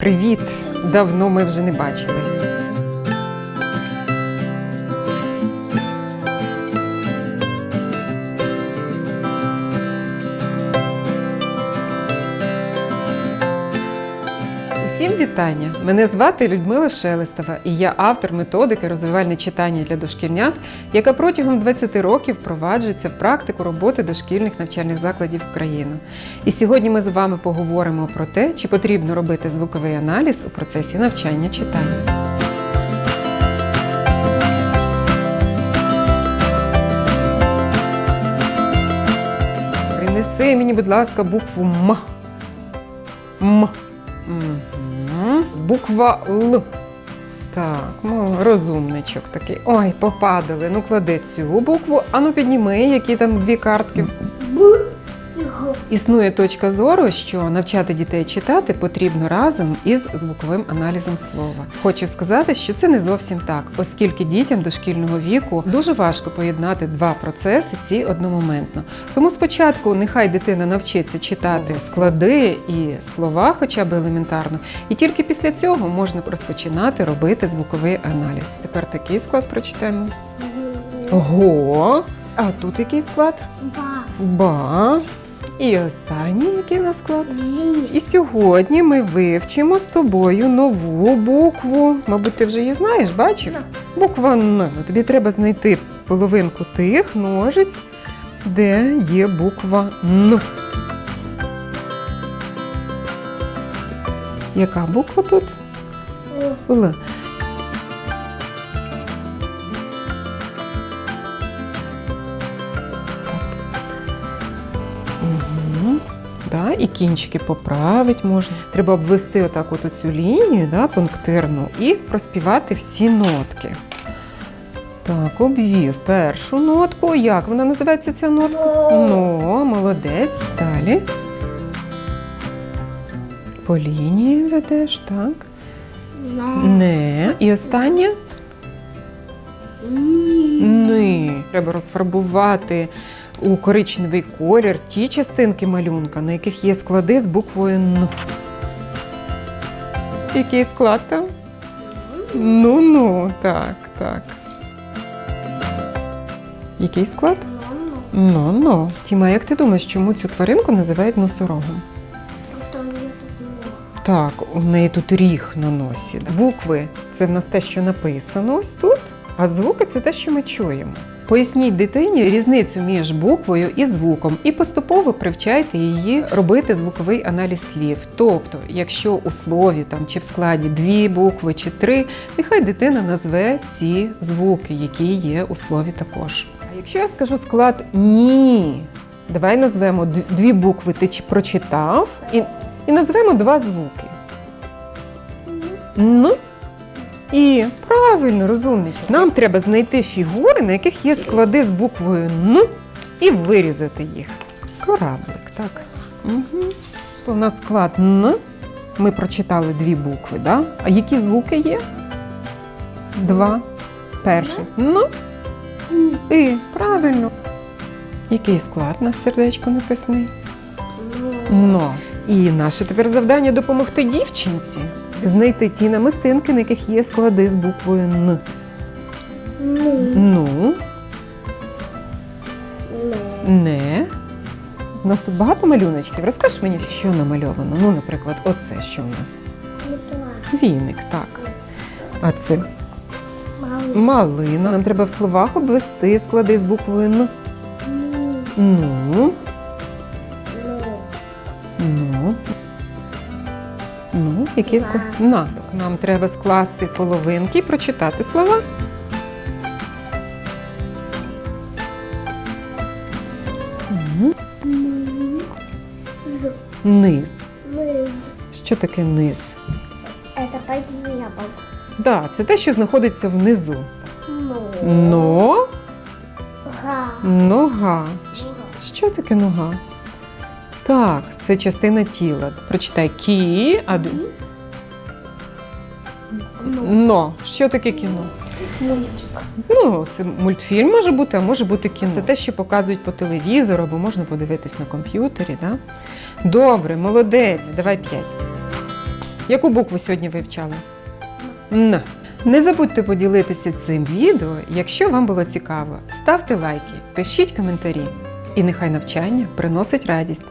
Привіт! Давно ми вже не бачили. Усім вітання! Мене звати Людмила Шелестова, і я автор методики розвивальне читання для дошкільнят, яка протягом 20 років впроваджується в практику роботи дошкільних навчальних закладів України. І сьогодні ми з вами поговоримо про те, чи потрібно робити звуковий аналіз у процесі навчання читання. Принеси мені, будь ласка, букву М. М. Мгм. Буква Л. Так, ну, розумничок такий. Ой, попадали. Ну, клади цю букву. Ану, підніми, які там дві картки. Існує точка зору, що навчати дітей читати потрібно разом із звуковим аналізом слова. Хочу сказати, що це не зовсім так, оскільки дітям дошкільного віку дуже важко поєднати два процеси ці одномоментно. Тому спочатку нехай дитина навчиться читати склади і слова, хоча б елементарно, і тільки після цього можна розпочинати робити звуковий аналіз. Тепер такий склад прочитаємо. Го. А тут який склад? Ба. І останній який у нас склад? І сьогодні ми вивчимо з тобою нову букву. Мабуть, ти вже її знаєш, бачив? Буква Н. Тобі треба знайти половинку тих ножиць, де є буква Н. Яка буква тут? Л. Да, і кінчики поправити можна. Треба обвести отак от цю лінію, да, пунктирну, і проспівати всі нотки. Так, обвів першу нотку. Як вона називається ця нотка? Ну, молодець. Далі. По лінії ведеш, так. Не. І останнє. Ни. Треба розфарбувати у коричневий колір ті частинки малюнка, на яких є склади з буквою Н. Який склад там? Ну ну, так, так. Який склад? Ну ну. Тіма, як ти думаєш, чому цю тваринку називають носорогом? Так, у неї тут ріг на носі. Букви це в нас те, що написано ось тут, а звуки це те, що ми чуємо. Поясніть дитині різницю між буквою і звуком, і поступово привчайте її робити звуковий аналіз слів. Тобто, якщо у слові там чи в складі дві букви чи три, нехай дитина назве ці звуки, які є у слові також. А якщо я скажу склад ні, давай назвемо дві букви, ти чи- прочитав, і, і назвемо два звуки. Н і правильно, розумничок. Нам треба знайти фігури, на яких є склади з буквою Н і вирізати їх. Кораблик, так. Угу. Що у нас склад Н. Ми прочитали дві букви, да? А які звуки є? Два. Перший. Н. І. Правильно. Який склад на сердечку написаний? Но. І наше тепер завдання допомогти дівчинці знайти ті намистинки, на яких є склади з буквою Н. Ну, не. У нас тут багато малюночків. Розкажеш мені, що намальовано? Ну, наприклад, оце що у нас? Віник, так. А це малина. Нам треба в словах обвести склади з буквою Н. Ну, ну. Ну, який склад? На. Нам треба скласти половинки і прочитати слова. Мгм. Низ. Що таке низ? Это под небом. Да, це те, що знаходиться внизу. Ну. Но, Га. нога. Що таке нога? Так, це частина тіла. Прочитай кі, а д- но. Що таке кіно? Мультик. Ну, це мультфільм може бути, а може бути кіно. Це те, що показують по телевізору, або можна подивитись на комп'ютері. Да? Добре, молодець, давай п'ять. Яку букву сьогодні вивчали? Н. Не забудьте поділитися цим відео, якщо вам було цікаво. Ставте лайки, пишіть коментарі. І нехай навчання приносить радість.